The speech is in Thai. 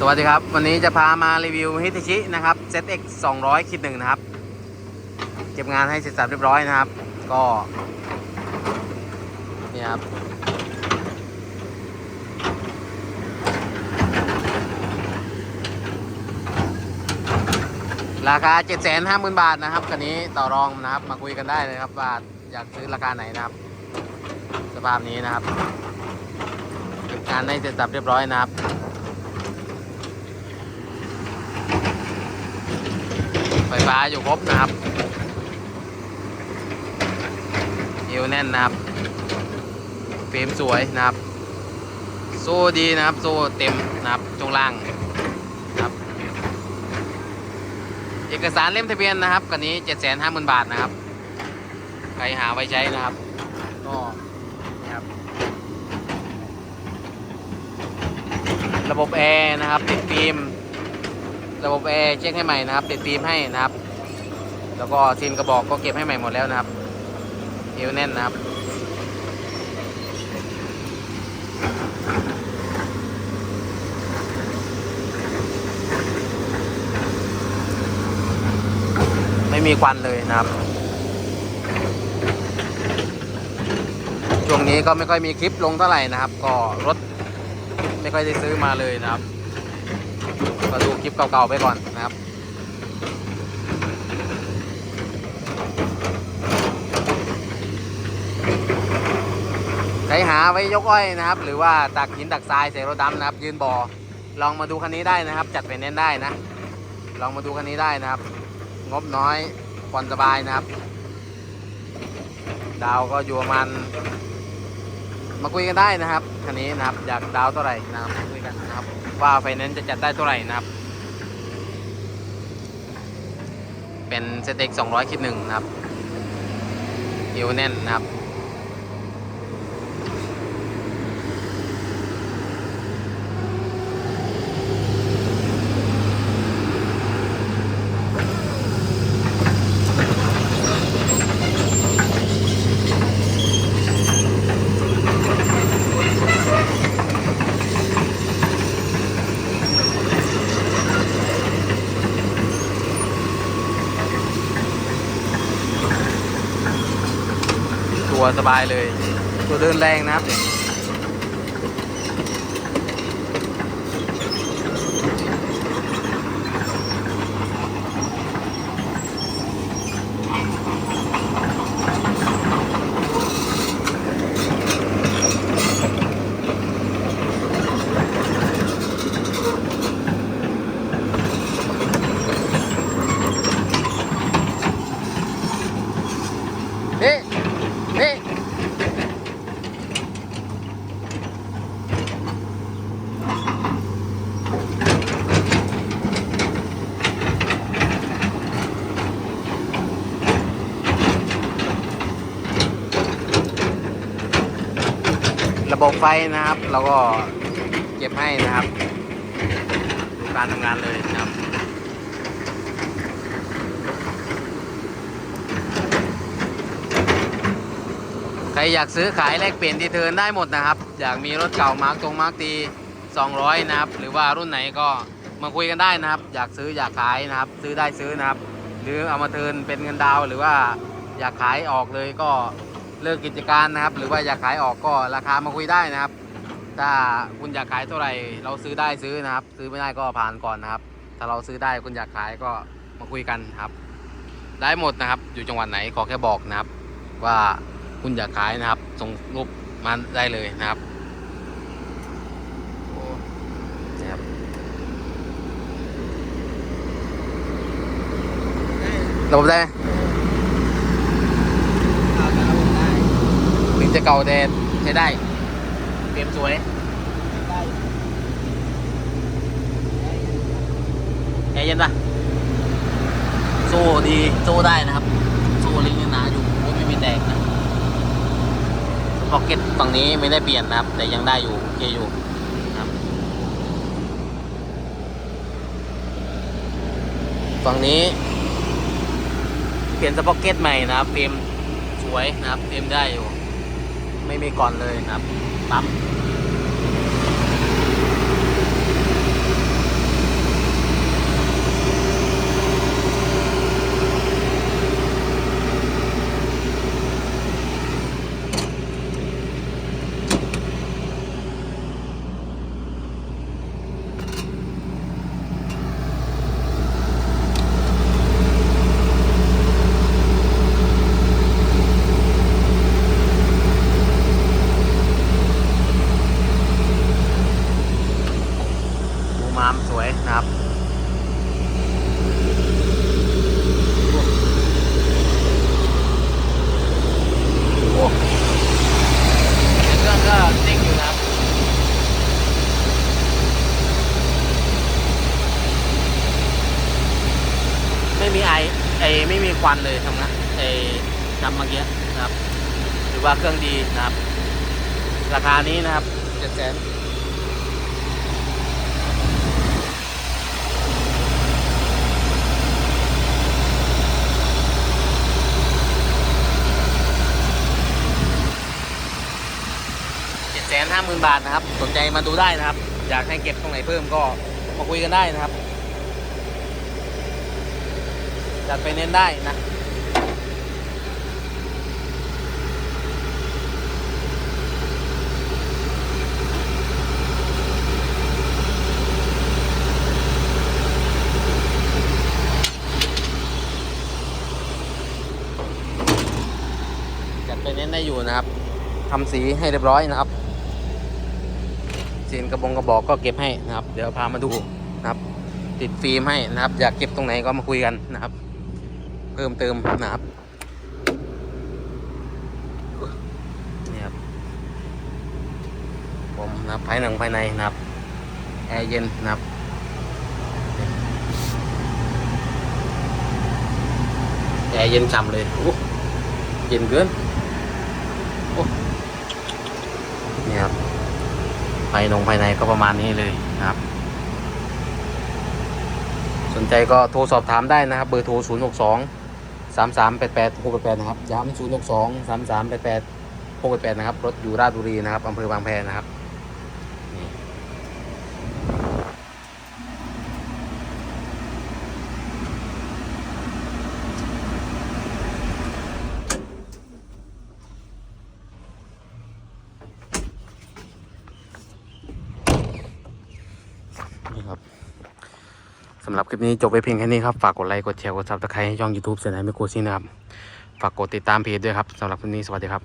สวัสดีครับ วันนี้จะพามารีวิวฮิตชินะครับ ZX 200คิดหนึ่งนะครับ เก็บงานให้เสร็จสับเรียบร้อยนะครับ ก็นี่ครับ ราคา 750,000 บาทนะครับคันนี้ต่อรองนะครับ มาคุยกันได้เลยครับว่าอยากซื้อราคาไหนนะครับ สภาพนี้นะครับ เก็บงานให้เสร็จสับเรียบร้อยนะครับ ไฟฟ้าอยู่ครบนะครับเอวแน่นนะครับเฟรมสวยนะครับโซ่ดีนะครับโซ่เต็มนะครับช่วงล่างนะครับ เอกสารเล่มทะเบียนนะครับกันนี้750,000บาทนะครับ ใครหาไว้ใช้นะครับ ก็นี่ครับ ระบบแอร์นะครับติดฟิล์ม ระบบแอร์เช็คให้ใหม่นะครับติดฟิล์มให้นะครับ แล้วก็ซีนกระบอกก็เก็บให้ใหม่หมดแล้วนะครับเอวแน่นนะครับไม่มีควันเลยนะครับ ช่วงนี้ก็ไม่ค่อยมีคลิปลงเท่าไหร่นะครับ ก็รถไม่ค่อยได้ซื้อมาเลยนะครับ มาดูคลิปเก่าๆไปก่อนนะครับใครหาไว้ยกอ้อยนะครับ หรือว่าตักหินตักทรายเสรถดำนะครับ ยืนบ่อลองมาดูคันนี้ได้นะครับ จัดไปเน้นได้นะ ลองมาดูคันนี้ได้นะครับ งบน้อยผ่อนสบายนะครับ ดาวก็อยู่ประมาณ มาคุยกันได้นะครับคันนี้นะครับอยากดาวเท่าไหร่นะครับมาคุยกันนะครับ ว่าไฟแนนซ์จะจัดได้เท่าไหร่นะครับ เป็นสเต็ก200คิดหนึ่งนะครับหิวแน่นนะครับ สบายเลย ตัวเดินแรงนะครับ นี่ นี่ ระบบไฟนะครับ เราก็เก็บให้นะครับ การทำงานเลยนะครับใครอยากซื้อขายแลกเปลี่ยนดีเทินได้หมดนะครับ อยากมีรถเก่ามาร์กตรงมาร์กตี200 นะครับ หรือว่ารุ่นไหนก็มาคุยกันได้นะครับ อยากซื้ออยากขายนะครับ ซื้อได้ซื้อนะครับ หรือเอามาเทินเป็นเงินดาวหรือว่าอยากขายออกเลยก็ เลิกกิจการนะครับ หรือว่าอยากขายออกก็ราคามาคุยได้นะครับ ถ้าคุณอยากขายเท่าไหร่ เราซื้อได้ซื้อนะครับ ซื้อไม่ได้ก็ผ่านก่อนนะครับ ถ้าเราซื้อได้คุณอยากขายก็มาคุยกันครับ ได้หมดนะครับ อยู่จังหวัดไหนขอแค่บอกนะครับ ว่าคุณอยากขายนะครับส่งรูปมาได้เลยนะครับโอ้ยครับระบบได้ถึ งจะเก่าแต่ใช้ได้เตรียมสวยแอร์เย็นปะโซ่ดีโซ่ได้นะครับ โซ่ลิงยังหนาอยู่ไม่มีแตกนะพ็อกเก็ตฝั่งนี้ไม่ได้เปลี่ยนนะครับ แต่ยังได้อยู่โอเคอยู่ครับฝั่งนี้เปลี่ยนสป็อกเก็ตใหม่นะครับเฟรมสวยนะครับเฟรมได้อยู่ ไม่มีก่อนเลยครับปั๊ม วยนะครับ โอ้เครื่องก็นิ่งอยู่นะครับ ไม่มีไอไอ ไม่มีควันเลยทำงานไอทำเมื่อกี้นะครับหรือว่าเครื่องดีนะครับ ราคานี้นะครับเจ็ดแสนเจ็ดแสนห้าหมื่นบาทนะครับ สนใจมาดูได้นะครับ อยากให้เก็บตรงไหนเพิ่มก็มาคุยกันได้นะครับ จัดไปเน้นได้นะจัดไปเน้นได้อยู่นะครับทำสีให้เรียบร้อยนะครับสีนกระบงกระบอกก็เก็บให้นะครับ เดี๋ยวพามาดูนะครับ ติดฟิล์มให้นะครับ อยากเก็บตรงไหนก็มาคุยกันนะครับ เพิ่มเติมนะครับนี่ครับผมนะครับภายหนังภายในนะครับแอร์เย็นนะครับแอร์เย็นฉ่ำเลยโอ้เย็นเกินโอ้นี่ครับภายนงภายในก็ประมาณนี้เลยนะครับ สนใจก็โทรสอบถามได้นะครับ เบอร์โทร 0 6 2 3 3 8 8 6 8นะครับย้ำ0 6 2 3 3 8 8 6 8นะครับรถอยู่ราชบุรีนะครับอำเภอบางแพนะครับนี่นี่ครับ สำหรับคลิปนี้จบไปเพียงแค่นี้ครับ ฝากกดไลค์ กดแชร์ กดซับสไครต์ให้ช่อง YouTube เสนอไม่โกซินะครับ ฝากกดติดตามเพจด้วยครับสำหรับคลิปนี้สวัสดีครับ